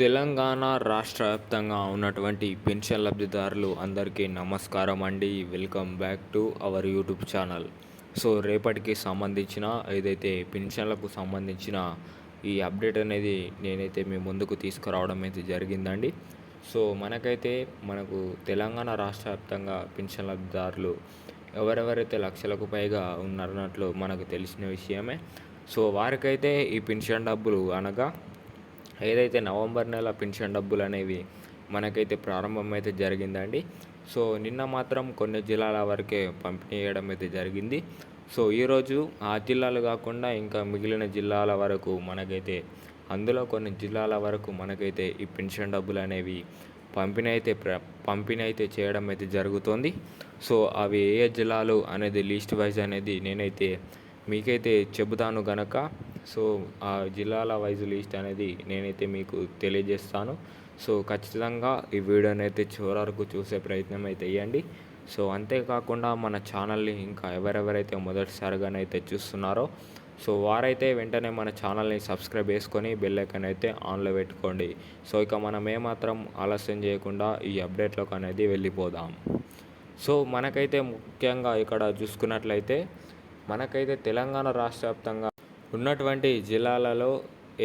తెలంగాణ రాష్ట్ర వ్యాప్తంగా ఉన్నటువంటి పెన్షన్ లబ్ధిదారులు అందరికీ నమస్కారం అండి. Welcome back to our YouTube channel so రేపటికి సంబంధించిన ఏదైతే పెన్షన్లకు సంబంధించిన ఈ అప్డేట్ అనేది నేనైతే మీ ముందుకు తీసుకురావడం అయితే జరిగిందండి. సో మనకైతే మనకు తెలంగాణ రాష్ట్ర వ్యాప్తంగా పెన్షన్ లబ్ధిదారులు ఎవరెవరైతే లక్షలకు పైగా ఉన్నారన్నట్లు మనకు తెలిసిన విషయమే. సో వారికైతే ఈ పెన్షన్ డబ్బులు అనగా ఏదైతే నవంబర్ నెల పెన్షన్ డబ్బులు అనేవి మనకైతే ప్రారంభం అయితే జరిగిందండి. సో నిన్న మాత్రం కొన్ని జిల్లాల వరకే పంపిణీ చేయడం అయితే జరిగింది. సో ఈరోజు ఆ జిల్లాలు కాకుండా ఇంకా మిగిలిన జిల్లాల వరకు మనకైతే అందులో కొన్ని జిల్లాల వరకు మనకైతే ఈ పెన్షన్ డబ్బులు అనేవి పంపిణీ అయితే ప్ర పంపిణీ అయితే చేయడం అయితే జరుగుతుంది. సో అవి ఏ ఏ జిల్లాలు అనేది లిస్ట్ వైజ్ అనేది నేనైతే మీకైతే చెబుతాను గనక సో ఆ జిల్లాల వైజ్ లిస్ట్ అనేది నేనైతే మీకు తెలియజేస్తాను. సో ఖచ్చితంగా ఈ వీడియోని అయితే చివరి వరకు చూసే ప్రయత్నం అయితే ఇవ్వండి సో అంతేకాకుండా మన ఛానల్ని ఇంకా ఎవరెవరైతే మొదటిసారిగానైతే చూస్తున్నారో సో వారైతే వెంటనే మన ఛానల్ని సబ్స్క్రైబ్ చేసుకొని బెల్ అయితే ఆన్లో పెట్టుకోండి. సో ఇక మనం ఏమాత్రం ఆలస్యం చేయకుండా ఈ అప్డేట్లోకి అనేది వెళ్ళిపోదాం. సో మనకైతే ముఖ్యంగా ఇక్కడ చూసుకున్నట్లయితే మనకైతే తెలంగాణ రాష్ట్ర వ్యాప్తంగా ఉన్నటువంటి జిల్లాలలో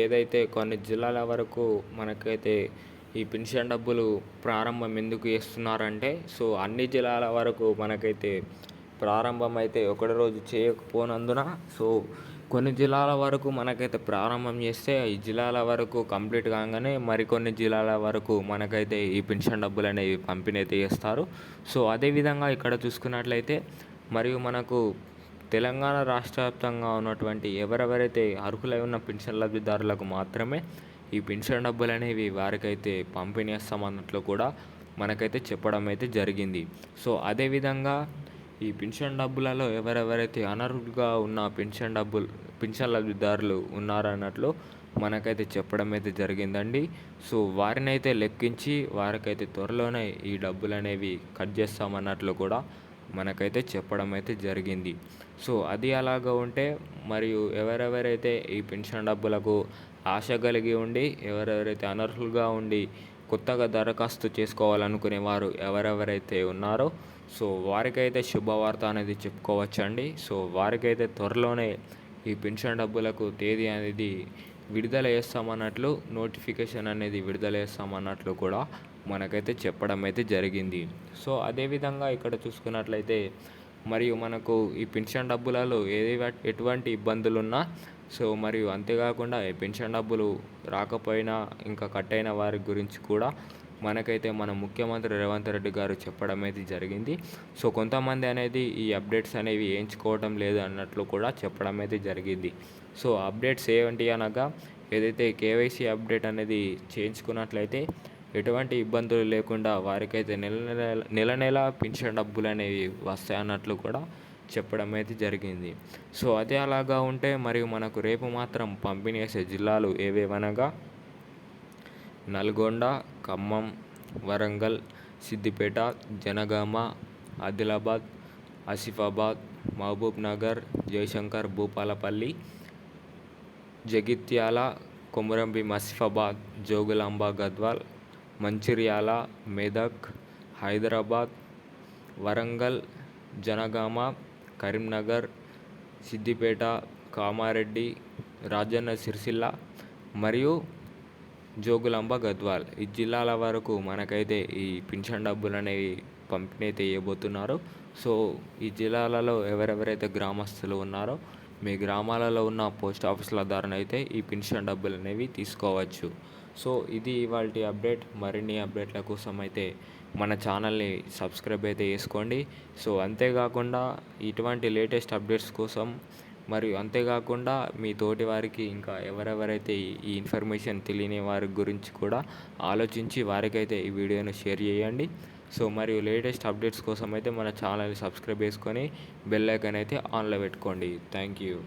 ఏదైతే కొన్ని జిల్లాల వరకు మనకైతే ఈ పెన్షన్ డబ్బులు ప్రారంభం ఎందుకు చేస్తున్నారంటే సో అన్ని జిల్లాల వరకు మనకైతే ప్రారంభం అయితే ఒకటి రోజు చేయకపోనందున సో కొన్ని జిల్లాల వరకు మనకైతే ప్రారంభం చేస్తే ఈ జిల్లాల వరకు కంప్లీట్ కాగానే మరికొన్ని జిల్లాల వరకు మనకైతే ఈ పెన్షన్ డబ్బులు అనేవి పంపిణీ అయితే చేస్తారు. సో అదేవిధంగా ఇక్కడ చూసుకున్నట్లయితే మరియు మనకు తెలంగాణ రాష్ట్ర వ్యాప్తంగా ఉన్నటువంటి ఎవరెవరైతే అర్హులై ఉన్న పెన్షన్ లబ్ధిదారులకు మాత్రమే ఈ పెన్షన్ డబ్బులు అనేవి వారికైతే పంపిణీ చేస్తామన్నట్లు కూడా మనకైతే చెప్పడం అయితే జరిగింది. సో అదేవిధంగా ఈ పెన్షన్ డబ్బులలో ఎవరెవరైతే అనర్హులుగా ఉన్న పెన్షన్ డబ్బులు పెన్షన్ లబ్ధిదారులు ఉన్నారన్నట్లు మనకైతే చెప్పడం అయితే జరిగిందండి. సో వారిని అయితే లెక్కించి వారికైతే త్వరలోనే ఈ డబ్బులు అనేవి కట్ చేస్తామన్నట్లు కూడా మనకైతే చెప్పడం అయితే జరిగింది. సో అది అలాగా ఉంటే మరియు ఎవరెవరైతే ఈ పెన్షన్ డబ్బులకు ఆశ కలిగి ఉండి ఎవరెవరైతే అనర్హులుగా ఉండి కొత్తగా దరఖాస్తు చేసుకోవాలనుకునే వారు ఎవరెవరైతే ఉన్నారో సో వారికైతే శుభవార్త అనేది చెప్పుకోవచ్చండి. సో వారికైతే త్వరలోనే ఈ పెన్షన్ డబ్బులకు తేదీ అనేది విడుదల చేస్తామన్నట్లు నోటిఫికేషన్ అనేది విడుదల చేస్తామన్నట్లు కూడా మనకైతే చెప్పడం అయితే జరిగింది. సో అదేవిధంగా ఇక్కడ చూసుకున్నట్లయితే మరియు మనకు ఈ పెన్షన్ డబ్బులలో ఏది ఎటువంటి ఇబ్బందులు ఉన్నా సో మరియు అంతేకాకుండా ఈ పెన్షన్ డబ్బులు రాకపోయినా ఇంకా కట్ అయిన వారి గురించి కూడా మనకైతే మన ముఖ్యమంత్రి రేవంత్ రెడ్డి గారు చెప్పడం అయితే జరిగింది. సో కొంతమంది అనేది ఈ అప్డేట్స్ అనేవి వేయించుకోవడం లేదు అన్నట్లు కూడా చెప్పడం అయితే జరిగింది. సో అప్డేట్స్ ఏమిటి అనగా ఏదైతే కేవైసీ అప్డేట్ అనేది చేయించుకున్నట్లయితే ఎటువంటి ఇబ్బందులు లేకుండా వారికైతే నెల నెల నెల నెల పెన్షన్ డబ్బులు అనేవి వస్తాయన్నట్లు కూడా చెప్పడం అయితే జరిగింది. సో అదే అలాగా ఉంటే మరియు మనకు రేపు మాత్రం పంపిణీ చేసే జిల్లాలు ఏవేవనగా నల్గొండ ఖమ్మం వరంగల్ సిద్దిపేట జనగామ ఆదిలాబాద్ ఆసిఫాబాద్ మహబూబ్ నగర్ జయశంకర్ భూపాలపల్లి జగిత్యాల కొమురంభీం ఆసిఫాబాద్ జోగులాంబ గద్వాల్ మంచిర్యాల మెదక్ హైదరాబాద్ వరంగల్ జనగామ కరీంనగర్ సిద్దిపేట కామారెడ్డి రాజన్న సిరిసిల్ల మరియు జోగులాంబ గద్వాల్. ఈ జిల్లాల వరకు మనకైతే ఈ పింఛన్ డబ్బులు అనేవి పంపిణీ అయితే చేయబోతున్నారు. సో ఈ జిల్లాలలో ఎవరెవరైతే గ్రామస్తులు ఉన్నారో మీ గ్రామాలలో ఉన్న పోస్ట్ ఆఫీసుల ద్వారా అయితే ఈ పెన్షన్ డబ్బులు అనేవి తీసుకోవచ్చు. సో ఇది ఇవాళ అప్డేట్. మరిన్ని అప్డేట్ల కోసం అయితే మన ఛానల్ని సబ్స్క్రైబ్ అయితే చేసుకోండి. సో అంతేకాకుండా ఇటువంటి లేటెస్ట్ అప్డేట్స్ కోసం మరియు అంతేకాకుండా మీ తోటి వారికి ఇంకా ఎవరెవరైతే ఈ ఇన్ఫర్మేషన్ తెలియని వారి గురించి కూడా ఆలోచించి వారికైతే ఈ వీడియోను షేర్ చేయండి. సో మరియు లేటెస్ట్ అప్డేట్స్ కోసం అయితే మన ఛానల్ని సబ్స్క్రైబ్ చేసుకొని బెల్ ఐకాన్ అయితే ఆన్లో పెట్టుకోండి. Thank you.